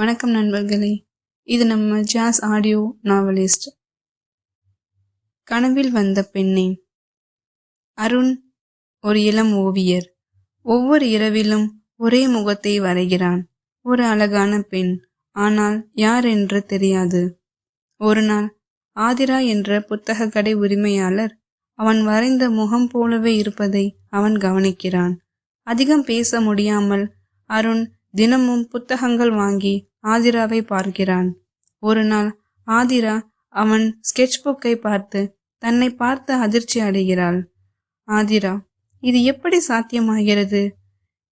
வணக்கம் நண்பர்களே. இது நம்ம ஜாஸ் ஆடியோ நாவலிஸ்ட் கனவில் வந்த பெண்ணே. அருண் ஒரு இளம் ஓவியர். ஒவ்வொரு இரவிலும் ஒரே முகத்தை வரைகிறான். ஒரு அழகான பெண். ஆனால் யார் என்று தெரியாது. ஒரு நாள் ஆதிரா என்ற புத்தக கடை உரிமையாளர் அவன் வரைந்த முகம் போலவே இருப்பதை அவன் கவனிக்கிறான். அதிகம் பேச முடியாமல் அருண் தினமும் புத்தகங்கள் வாங்கி ஆதிராவை பார்க்கிறான். ஒரு நாள் ஆதிரா அவன் ஸ்கெட்ச் புக்கை பார்த்து தன்னை பார்த்து அதிர்ச்சி அடைகிறாள். ஆதிரா இது எப்படி சாத்தியமாகிறது?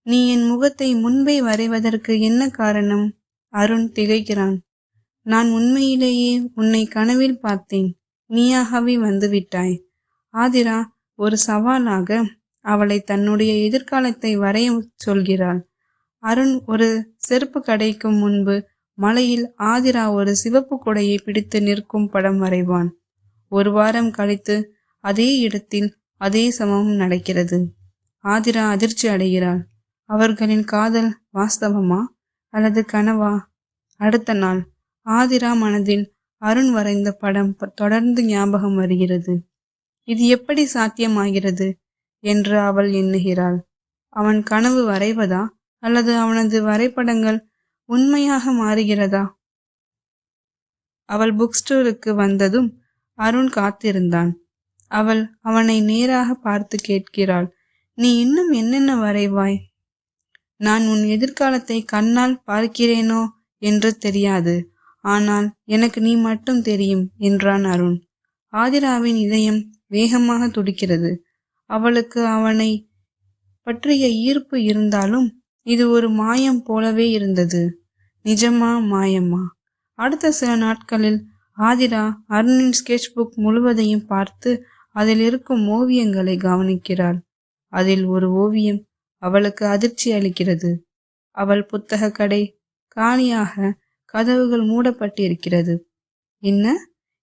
நீ என் முகத்தை முன்பே வரைவதற்கு என்ன காரணம்? அருண் திகைக்கிறான். நான் உண்மையிலேயே உன்னை கனவில் பார்த்தேன். நீயாகவே வந்துவிட்டாய். ஆதிரா ஒரு சவாலாக அவளை தன்னுடைய எதிர்காலத்தை வரைய சொல்கிறாள். அருண் ஒரு செருப்பு கடைக்கும் முன்பு மலையில் ஆதிரா ஒரு சிவப்பு கொடையை பிடித்து நிற்கும் படம் வரைவான். ஒரு வாரம் கழித்து அதே இடத்தில் அதே சமம் நடக்கிறது. ஆதிரா அதிர்ச்சி அடைகிறாள். அவர்களின் காதல் வாஸ்தவமா? அல்லது கனவா? அடுத்த நாள் ஆதிரா மனதில் அருண் வரைந்த படம் தொடர்ந்து ஞாபகம் வருகிறது. இது எப்படி சாத்தியமாகிறது? என்று அவள் எண்ணுகிறாள். அவன் கனவு வரைவதா? அல்லது அவனது வரைபடங்கள் உண்மையாக மாறுகிறதா? அவள் புக் ஸ்டோருக்கு வந்ததும் அருண் காத்திருந்தான். அவள் அவனை நேராக பார்த்து கேட்கிறாள் நீ இன்னும் என்னென்ன வரைவாய்? நான் உன் எதிர்காலத்தை கண்ணால் பார்க்கிறேனோ என்று தெரியாது. ஆனால் எனக்கு நீ மட்டும் தெரியும் என்றான் அருண். ஆதிராவின் இதயம் வேகமாக துடிக்கிறது. அவளுக்கு அவனை பற்றிய ஈர்ப்பு இருந்தாலும் இது ஒரு மாயம் போலவே இருந்தது. நிஜமா மாயமா? அடுத்த சில நாட்களில் ஆதிரா அருணின் ஸ்கெட்ச் புக் முழுவதையும் பார்த்து அதில் இருக்கும் ஓவியங்களை கவனிக்கிறாள். அதில் ஒரு ஓவியம் அவளுக்கு அதிர்ச்சி அளிக்கிறது. அவள் புத்தக கடை காணியாக கதவுகள் மூடப்பட்டிருக்கிறது. என்ன?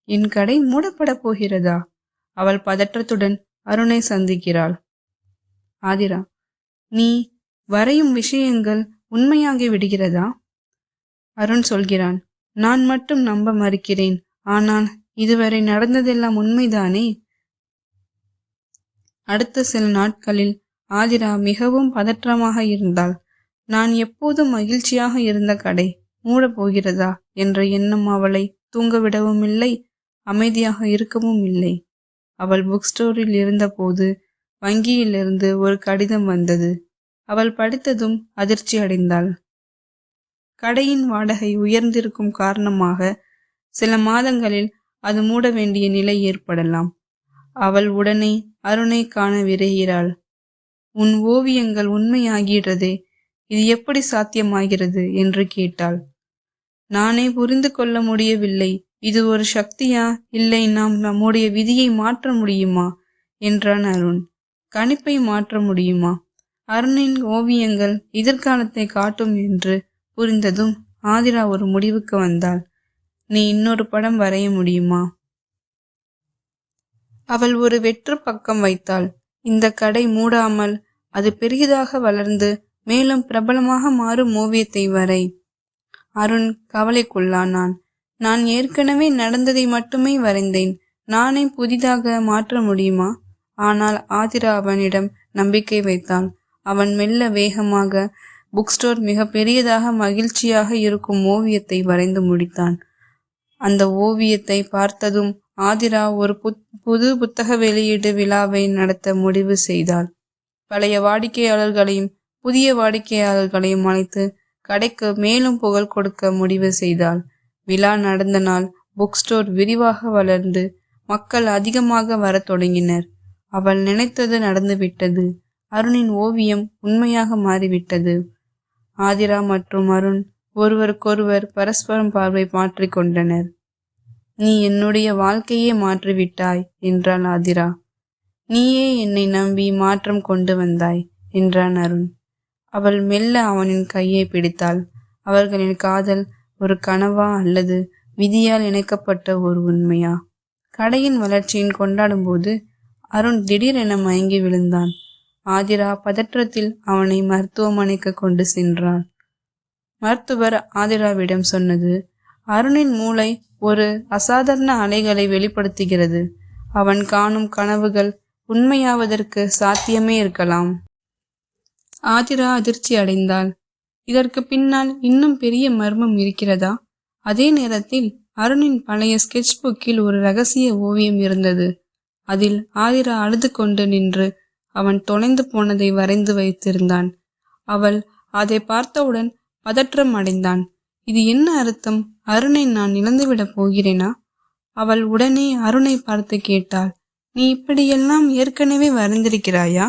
என் கடை மூடப்பட போகிறதா? அவள் பதற்றத்துடன் அருணை சந்திக்கிறாள். ஆதிரா நீ வரையும் விஷயங்கள் உண்மையாகி விடுகிறதா? அருண் சொல்கிறான் நான் மட்டும் நம்ப மறுக்கிறேன். ஆனால் இதுவரை நடந்ததெல்லாம் உண்மைதானே? அடுத்த சில நாட்களில் ஆதிரா மிகவும் பதற்றமாக இருந்தாள். நான் எப்போதும் மகிழ்ச்சியாக இருந்த கடை மூடப் போகிறதா என்ற எண்ணம் அவளை தூங்கவிடவும் இல்லை அமைதியாக இருக்கவும் இல்லை. அவள் புக் ஸ்டோரில் இருந்தபோது வங்கியிலிருந்து ஒரு கடிதம் வந்தது. அவள் படித்ததும் அதிர்ச்சி அடைந்தாள். கடையின் வாடகை உயர்ந்திருக்கும் காரணமாக சில மாதங்களில் அது மூட வேண்டிய நிலை ஏற்படலாம். அவள் உடனே அருணை காண விரைகிறாள். உன் ஓவியங்கள் உண்மையாகிறதே இது எப்படி சாத்தியமாகிறது? என்று கேட்டாள். நானே புரிந்து கொள்ள முடியவில்லை. இது ஒரு சக்தியா? இல்லை நாம் நம்முடைய விதியை மாற்ற முடியுமா? என்றான் அருண். கணிப்பை மாற்ற முடியுமா? அருணின் ஓவியங்கள் எதிர்காலத்தை காட்டும் என்று புரிந்ததும் ஆதிரா ஒரு முடிவுக்கு வந்தாள். நீ இன்னொரு படம் வரைய முடியுமா? அவள் ஒரு வெற்று பக்கம் வைத்தாள். இந்த கடை மூடாமல் அது பெரியதாக வளர்ந்து மேலும் பிரபலமாக மாறும் ஓவியத்தை வரை. அருண் கவலைக்குள்ளானான் நான் ஏற்கனவே நடந்ததை மட்டுமே வரைந்தேன். நானே புதிதாக மாற்ற முடியுமா? ஆனால் ஆதிரா அவனிடம் நம்பிக்கை வைத்தாள். அவன் மெல்ல வேகமாக புக் ஸ்டோர் மிக பெரியதாக மகிழ்ச்சியாக இருக்கும் ஓவியத்தை வரைந்து முடித்தான். அந்த ஓவியத்தை பார்த்ததும் ஆதிரா ஒரு புத் புது புத்தக வெளியீடு விழாவை நடத்த முடிவு செய்தாள். பழைய வாடிக்கையாளர்களையும் புதிய வாடிக்கையாளர்களையும் அழைத்து கடைக்கு மேலும் புகழ் கொடுக்க முடிவு செய்தாள். விழா நடந்த நாள் புக் ஸ்டோர் விரிவாக வளர்ந்து மக்கள் அதிகமாக வரத் தொடங்கினர். அவள் நினைத்தது நடந்துவிட்டது. அருணின் ஓவியம் உண்மையாக மாறிவிட்டது. ஆதிரா மற்றும் அருண் ஒருவருக்கொருவர் பரஸ்பரம் பார்வை மாற்றிக்கொண்டனர் நீ என்னுடைய வாழ்க்கையே மாற்றிவிட்டாய் என்றாள் ஆதிரா. நீயே என்னை நம்பி மாற்றம் கொண்டு வந்தாய் என்றான் அருண். அவள் மெல்ல அவனின் கையை பிடித்தாள். அவர்களின் காதல் ஒரு கனவா அல்லது விதியால் இணைக்கப்பட்ட ஒரு உண்மையா? கடையின் வளர்ச்சியின் கொண்டாடும் போது அருண் திடீரென மயங்கி விழுந்தான். ஆதிரா பதற்றத்தில் அவனை மருத்துவமனைக்கு கொண்டு சென்றாள் மருத்துவர் ஆதிராவிடம் சொன்னது அருணின் மூளை ஒரு அசாதாரண அலைகளை வெளிப்படுத்துகிறது. அவன் காணும் கனவுகள் உண்மையாவதற்கு சாத்தியமே இருக்கலாம் ஆதிரா அதிர்ச்சி அடைந்தாள். இதற்கு பின்னால் இன்னும் பெரிய மர்மம் இருக்கிறதா அதே நேரத்தில் அருணின் பழைய ஸ்கெட்ச் புக்கில் ஒரு ரகசிய ஓவியம் இருந்தது. அதில் ஆதிரா அழுது கொண்டு நின்று அவன் தொலைந்து போனதை வரைந்து வைத்திருந்தான். அவள் அதை பார்த்தவுடன் பதற்றம் அடைந்தான். இது என்ன அர்த்தம்? அருணை நான் இழந்துவிடப் போகிறேனா? அவள் உடனே அருணை பார்த்து கேட்டாள். நீ இப்படியெல்லாம் ஏற்கனவே வரைந்திருக்கிறாயா?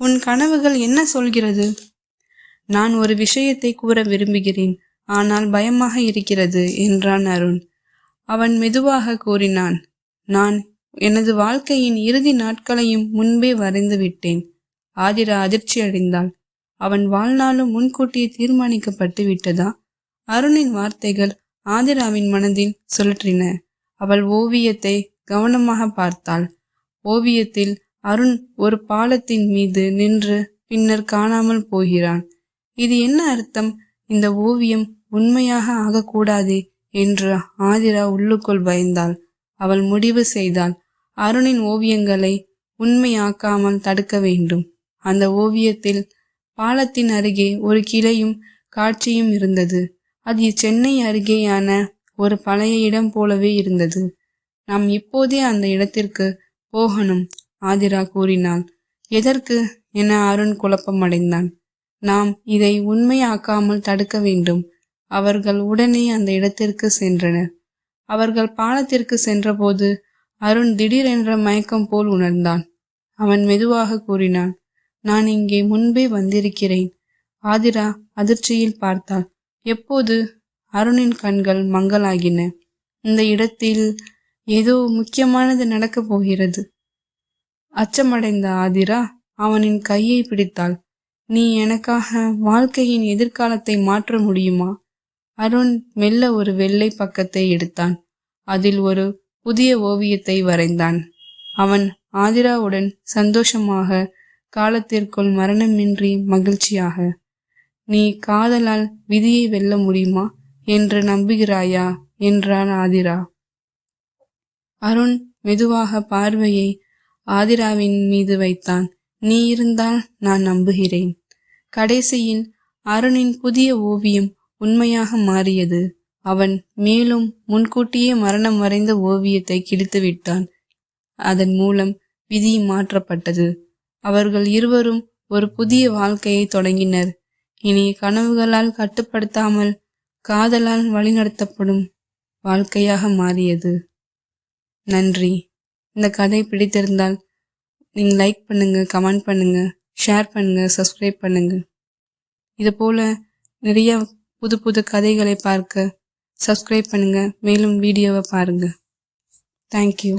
உன் கனவுகள் என்ன சொல்கிறது? நான் ஒரு விஷயத்தை கூற விரும்புகிறேன். ஆனால் பயமாக இருக்கிறது என்றான் அருண். அவன் மெதுவாக கூறினான். நான் எனது வாழ்க்கையின் இறுதி நாட்களையும் முன்பே வரைந்து விட்டேன். ஆதிரா அதிர்ச்சி அடைந்தாள். அவன் வாழ்நாளும் முன்கூட்டியே தீர்மானிக்கப்பட்டு விட்டதா? அருணின் வார்த்தைகள் ஆதிராவின் மனதில் சுழற்றின. அவள் ஓவியத்தை கவனமாக பார்த்தாள். ஓவியத்தில் அருண் ஒரு பாலத்தின் மீது நின்று பின்னர் காணாமல் போகிறான். இது என்ன அர்த்தம்? இந்த ஓவியம் உண்மையாக ஆகக்கூடாது என்று ஆதிரா உள்ளுக்குள் பயந்தாள். அவள் முடிவு செய்தாள். அருணின் ஓவியங்களை உண்மையாக்காமல் தடுக்க வேண்டும். அந்த ஓவியத்தில் பாலத்தின் அருகே ஒரு கிளையும் காட்சியும் இருந்தது. அது சென்னை அருகேயான ஒரு பழைய இடம் போலவே இருந்தது. நாம் இப்போதே அந்த இடத்திற்கு போகணும் ஆதிரா கூறினாள். எதற்கு? என அருண் குழப்பமடைந்தான். நாம் இதை உண்மையாக்காமல் தடுக்க வேண்டும். அவர்கள் உடனே அந்த இடத்திற்கு சென்றனர். அவர்கள் பாலத்திற்கு சென்றபோது அருண் திடீரென்ற மயக்கம் போல் உணர்ந்தான். அவன் மெதுவாக கூறினான் நான் இங்கே முன்பே வந்திருக்கிறேன். ஆதிரா அதிர்ச்சியில் பார்த்தாள். எப்போது? அருணின் கண்கள் மங்கலாகின இந்த இடத்தில் ஏதோ முக்கியமானது நடக்கப் போகிறது. அச்சமடைந்த ஆதிரா அவனின் கையை பிடித்தாள். நீ எனக்காக வாழ்க்கையின் எதிர்காலத்தை மாற்ற முடியுமா? அருண் மெல்ல ஒரு வெள்ளை பக்கத்தை எடுத்தான். அதில் ஒரு புதிய ஓவியத்தை வரைந்தான். அவன் ஆதிராவுடன் சந்தோஷமாக காலத்திற்குள் மரணமின்றி மகிழ்ச்சியாக நீ காதலால் விதியை வெல்ல முடியுமா என்று நம்புகிறாயா? என்றான் ஆதிரா. அருண் மெதுவாக பார்வையை ஆதிராவின் மீது வைத்தான். நீ இருந்தால் நான் நம்புகிறேன். கடைசியில் அருணின் புதிய ஓவியம் உண்மையாக மாறியது. அவன் மேலும் முன்கூட்டியே மரணம் வரைந்த ஓவியத்தை கிழித்து விட்டான். அதன் மூலம் விதி மாற்றப்பட்டது. அவர்கள் இருவரும் ஒரு புதிய வாழ்க்கையை தொடங்கினர். இனி கனவுகளால் கட்டுப்படுத்தாமல் காதலால் வழிநடத்தப்படும் வாழ்க்கையாக மாறியது. நன்றி. இந்த கதை பிடித்திருந்தால் நீங்கள் லைக் பண்ணுங்கள் கமெண்ட் பண்ணுங்கள் ஷேர் பண்ணுங்கள் சப்ஸ்கிரைப் பண்ணுங்கள் இது போல் நிறைய புது புது கதைகளை பார்க்க சப்ஸ்கிரைப் பண்ணுங்கள் மேலும் வீடியோவை பாருங்கள் தேங்க்யூ